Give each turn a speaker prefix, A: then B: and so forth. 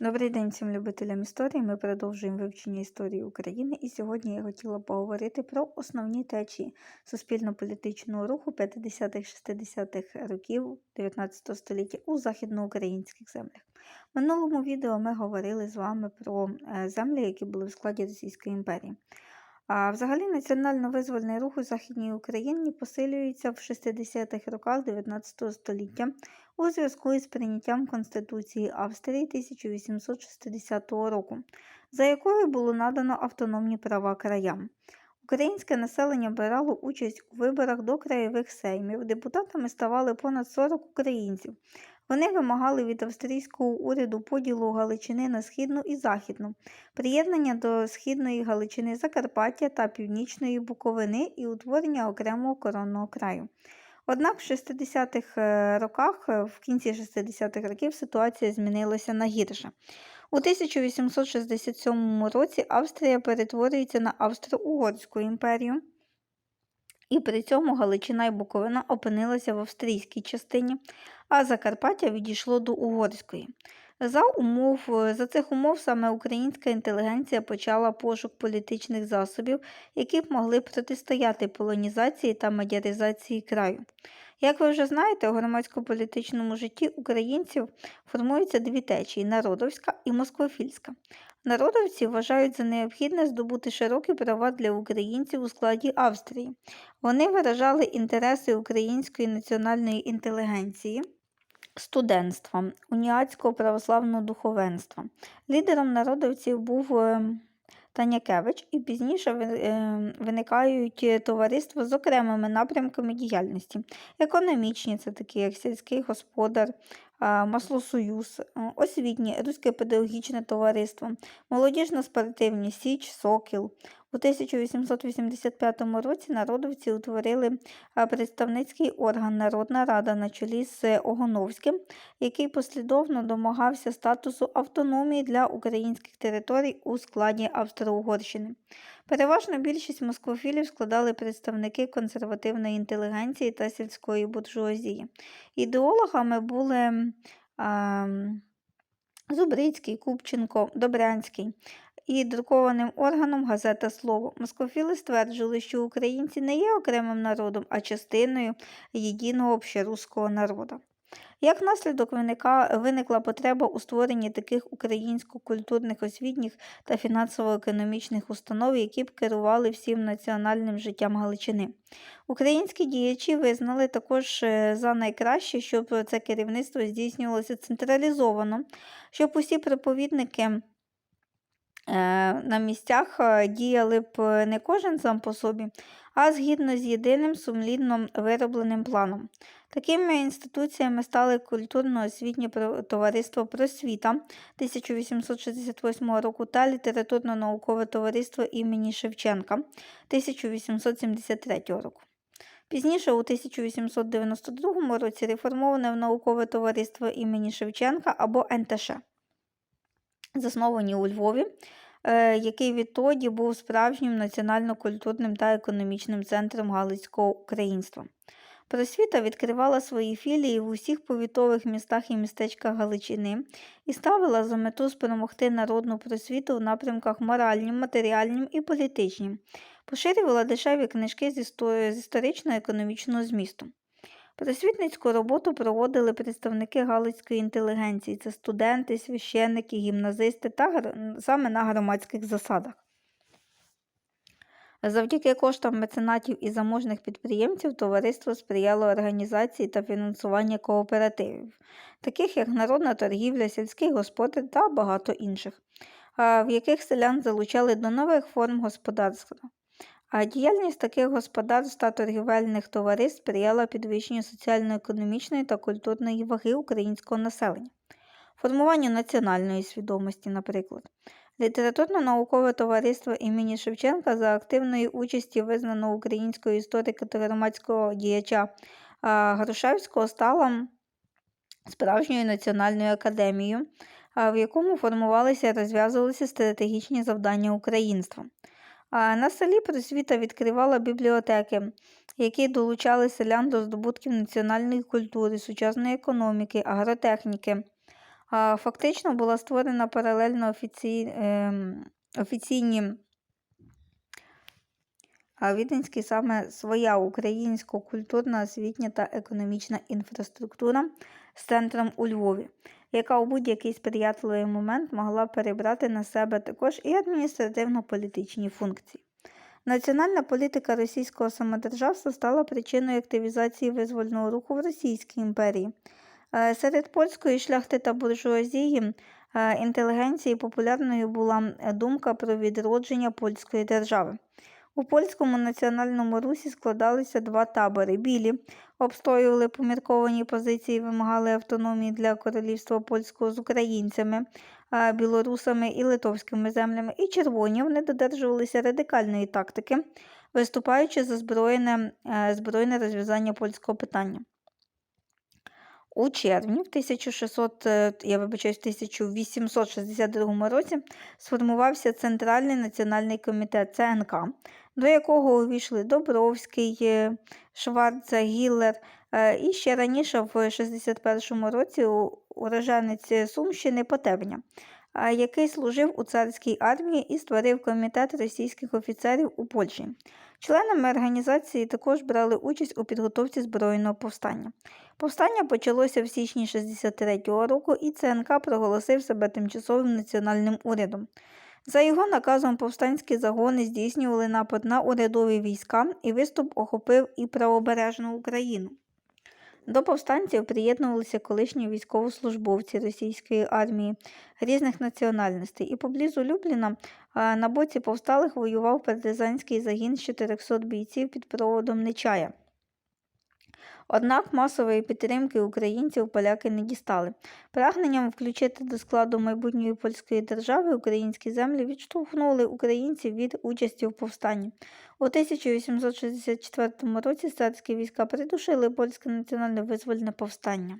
A: Добрий день всім любителям історії. Ми продовжуємо вивчення історії України, і сьогодні я хотіла поговорити про основні течії суспільно-політичного руху 50-60-х років 19 століття у західноукраїнських землях. В минулому відео ми говорили з вами про е, землі, які були в складі Російської імперії. А взагалі національно-визвольний рух у Західній Україні посилюється в 60-х роках 19 століття у зв'язку із прийняттям Конституції Австрії 1860 року, за якою було надано автономні права краям. Українське населення брало участь у виборах до краєвих сеймів. Депутатами ставали понад 40 українців. Вони вимагали від австрійського уряду поділу Галичини на східну і західну, приєднання до східної Галичини Закарпаття та Північної Буковини і утворення окремого коронного краю. Однак в 60-х е, роках, е, в кінці 60-х років, ситуація змінилася на гірше. У 1867 році Австрія перетворюється на Австро-Угорську імперію, і при цьому Галичина і Буковина опинилися в австрійській частині, а Закарпаття відійшло до Угорської. За умов, за цих умов саме українська інтелігенція почала пошук політичних засобів, які б могли протистояти полонізації та мадяризації краю. Як ви вже знаєте, у громадсько-політичному житті українців формуються дві течії народовська і москвофільська. Народовці вважають за необхідне здобути широкі права для українців у складі Австрії. Вони виражали інтереси української національної інтелігенції студентства, уніатського православного духовенства. Лідером народовців був е, Танякевич, і пізніше е, виникають товариства з окремими напрямками діяльності. Економічні, це такі як сільський господар, Маслосоюз, освітнє, Руське педагогічне товариство, молодіжно-спортивні Січ, Сокіл. У 1885 році народовці утворили представницький орган Народна Рада на чолі з Огоновським, який послідовно домагався статусу автономії для українських територій у складі Австро-Угорщини. Переважно більшість москвофілів складали представники консервативної інтелігенції та сільської буржуазії. Ідеологами були а, Зубрицький, Купченко, Добрянський. І друкованим органом газета Слово. Москофіли стверджували, що українці не є окремим народом, а частиною єдиного общеруського народу. Як наслідок виникла потреба у створенні таких українсько-культурних освітніх та фінансово-економічних установ, які б керували всім національним життям Галичини. Українські діячі визнали також е, за найкраще, щоб це керівництво здійснювалося централізовано, щоб усі проповідники. Е, на місцях е, діяли б не кожен сам по собі, а згідно з єдиним сумлінно виробленим планом. Такими інституціями стали культурно-освітнє товариство просвіта 1868 року та літературно-наукове товариство імені Шевченка 1873 року. Пізніше, у 1892 році, реформоване в наукове товариство імені Шевченка або НТШ, засновані у Львові, е, який відтоді був справжнім національно-культурним та економічним центром Галицького українства. Просвіта відкривала свої філії в усіх повітових містах і містечках Галичини і ставила за мету спромогти народну просвіту в напрямках моральнім, матеріальним і політичним, поширювала дешеві книжки з історично-економічного змісту. Просвітницьку роботу проводили представники галицької інтелігенції, це студенти, священники, гімназисти та саме на громадських засадах. Завдяки коштам меценатів і заможних підприємців товариство сприяло організації та фінансуванню кооперативів, таких як народна торгівля, сільський господар та багато інших, в яких селян залучали до нових форм господарства. Діяльність таких господарств та торгівельних товариств сприяла підвищенню соціально-економічної та культурної ваги українського населення, формуванню національної свідомості, наприклад. Літературно-наукове товариство імені Шевченка за активної участі визнаного українського історика та громадського діяча Грушевського стало справжньою національною академією, в якому формувалися і розв'язувалися стратегічні завдання українства. На селі просвіта відкривала бібліотеки, які долучали селян до здобутків національної культури, сучасної економіки, агротехніки. А, Фактично була створена паралельно ем, офіційні а Віденській саме своя українсько-культурна, освітня та економічна інфраструктура з центром у Львові, яка у будь-який сприятливий момент могла перебрати на себе також і адміністративно-політичні функції. Національна політика російського самодержавства стала причиною активізації визвольного руху в Російській імперії. Е, Серед польської шляхти та буржуазії е, інтелігенції популярною була думка про відродження польської держави. У польському національному русі складалися два табори. Білі обстоювали помірковані позиції, вимагали автономії для королівства польського з українцями, білорусами і литовськими землями. І червоні вони додержувалися радикальної тактики, виступаючи за збройне, е, збройне розв'язання польського питання. У червні в 1600, е, я вибачаюсь, в 1862 році сформувався Центральний національний комітет ЦНК, до якого увійшли Добровський, е, Шварца, Гіллер. е, І ще раніше, в 61-му році, уроженець Сумщини Потебня, е, який служив у царській армії і створив комітет російських офіцерів у Польщі. Членами організації також брали участь у підготовці збройного повстання. Повстання почалося в січні 63-го року, і ЦНК проголосив себе тимчасовим національним урядом. За його наказом повстанські загони здійснювали напад на урядові війська, і виступ охопив і правобережну Україну. До повстанців приєднувалися колишні військовослужбовці російської армії різних національностей, і поблизу Любліна на боці повсталих воював партизанський загін з 400 бійців під проводом Нечая. Однак масової підтримки українців поляки не дістали. Прагненням включити до складу майбутньої польської держави українські землі відштовхнули українців від участі в повстанні. У 1864 році царські війська придушили польське національне визвольне повстання.